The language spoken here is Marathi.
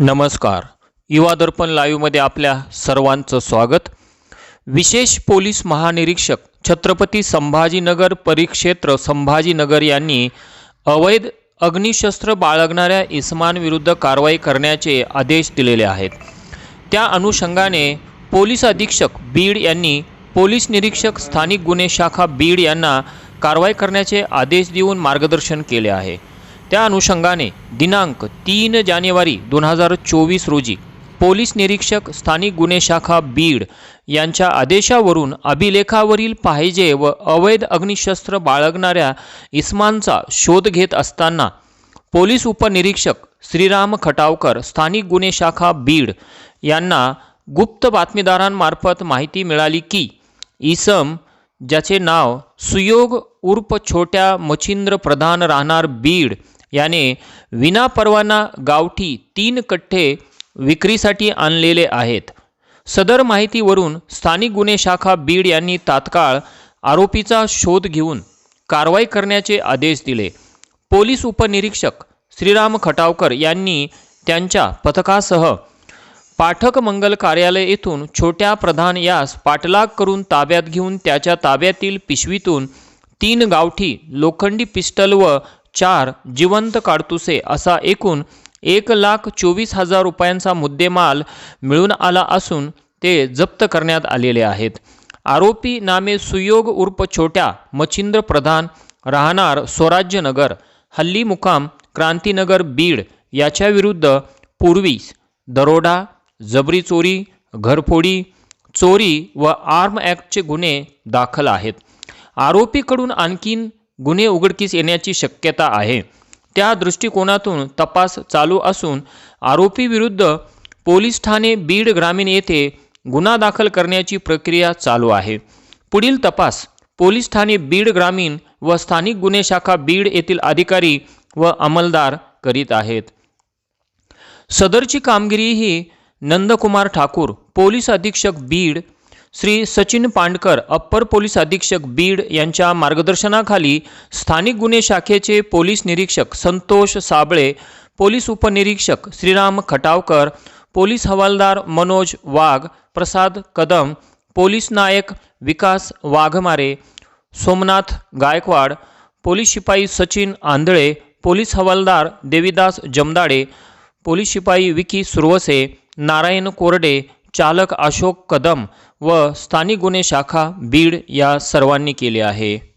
नमस्कार. युवा दर्पण लाईव्हमध्ये आपल्या सर्वांचं स्वागत. विशेष पोलीस महानिरीक्षक छत्रपती संभाजीनगर परिक्षेत्र संभाजीनगर यांनी अवैध अग्निशस्त्र बाळगणाऱ्या इस्मांविरुद्ध कारवाई करण्याचे आदेश दिलेले आहेत. त्या अनुषंगाने पोलीस अधीक्षक बीड यांनी पोलीस निरीक्षक स्थानिक गुन्हे शाखा बीड यांना कारवाई करण्याचे आदेश देऊन मार्गदर्शन केले आहे. त्या अनुषंगाने दिनांक तीन जानेवारी दोन हजार चोवीस रोजी पोलीस निरीक्षक स्थानिक गुन्हे शाखा बीड यांच्या आदेशावरून अभिलेखावरील पाहिजे व अवैध अग्निशस्त्र बाळगणाऱ्या इस्मांचा शोध घेत असताना पोलीस उपनिरीक्षक श्रीराम खटावकर स्थानिक गुन्हे शाखा बीड यांना गुप्त बातमीदारांमार्फत माहिती मिळाली की इसम ज्याचे नाव सुयोग उर्फ छोट्या मच्छिंद्र प्रधान राहणार बीड याने विनापरवाना गावठी तीन कट्टे विक्रीसाठी आणलेले आहेत. सदर माहितीवरून स्थानिक गुन्हे शाखा बीड यांनी तात्काळ आरोपीचा शोध घेऊन कारवाई करण्याचे आदेश दिले. पोलीस उपनिरीक्षक श्रीराम खटावकर यांनी त्यांच्या पथकासह पाठक मंगल कार्यालय येथून छोट्या प्रधान यास पाठलाग करून ताब्यात घेऊन त्याच्या ताब्यातील पिशवीतून तीन गावठी लोखंडी पिस्टल व चार जिवंत काडतुसे असा एकूण एक लाख चोवीस हजार रुपयांचा मुद्देमाल मिळून आला असून ते जप्त करण्यात आलेले आहेत. आरोपी नामे सुयोग उर्फ छोट्या मच्छिंद्र प्रधान राहणार स्वराज्यनगर हल्ली मुकाम क्रांतीनगर बीड याच्याविरुद्ध पूर्वी दरोडा जबरी चोरी घरफोडी चोरी व आर्म ॲक्टचे गुन्हे दाखल आहेत. आरोपीकडून आणखीन गुन्हे उघडकीस येण्याची शक्यता आहे. त्या दृष्टिकोनातून तपास चालू असून आरोपीविरुद्ध पोलीस ठाणे बीड ग्रामीण येथे गुन्हा दाखल करण्याची प्रक्रिया चालू आहे. पुढील तपास पोलीस ठाणे बीड ग्रामीण व स्थानिक गुन्हे शाखा बीड येथील अधिकारी व अंमलदार करीत आहेत. सदरची कामगिरी ही नंदकुमार ठाकूर पोलीस अधीक्षक बीड श्री सचिन पांडकर अप्पर पोलीस अधीक्षक बीड यांच्या मार्गदर्शनाखाली स्थानिक गुन्हे शाखेचे पोलीस निरीक्षक संतोष साबळे पोलीस उपनिरीक्षक श्रीराम खटावकर पोलीस हवालदार मनोज वाघ प्रसाद कदम पोलीस नायक विकास वाघमारे सोमनाथ गायकवाड पोलीस शिपाई सचिन आंधळे पोलीस हवालदार देविदास जमदाडे पोलीस शिपाई विकी सुरवसे नारायण कोरडे चालक अशोक कदम व स्थानिक गुन्हे शाखा बीड या सर्वांनी केले आहे.